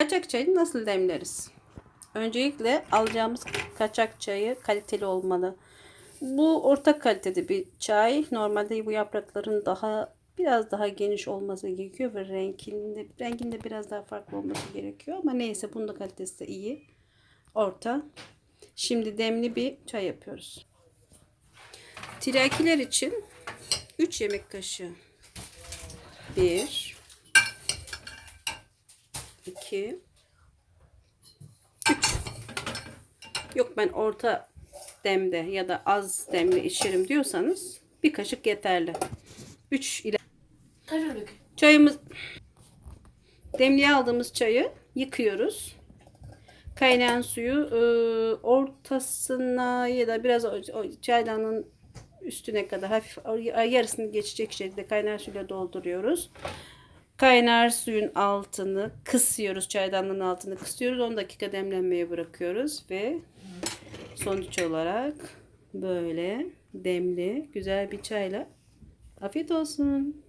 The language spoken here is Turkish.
Kaçak çayını nasıl demleriz? Öncelikle alacağımız kaçak çayı kaliteli olmalı. Bu orta kalitede bir çay. Normalde bu yaprakların daha biraz daha geniş olması gerekiyor ve renkinde renginde biraz daha farklı olması gerekiyor. Ama neyse bunun da kalitesi de iyi. Orta. Şimdi demli bir çay yapıyoruz. Tirakiler için 3 yemek kaşığı. 1 2 3 Yok ben orta demde ya da az demli içerim diyorsanız bir kaşık yeterli. 3 ile dök? çayımız demliğe aldığımız çayı yıkıyoruz. Kaynayan suyu e, ortasına ya da biraz o, o çaydanın üstüne kadar hafif yarısını geçecek şekilde kaynar suyla dolduruyoruz. Kaynar suyun altını kısıyoruz. Çaydanlığın altını kısıyoruz. 10 dakika demlenmeye bırakıyoruz ve sonuç olarak böyle demli güzel bir çayla afiyet olsun.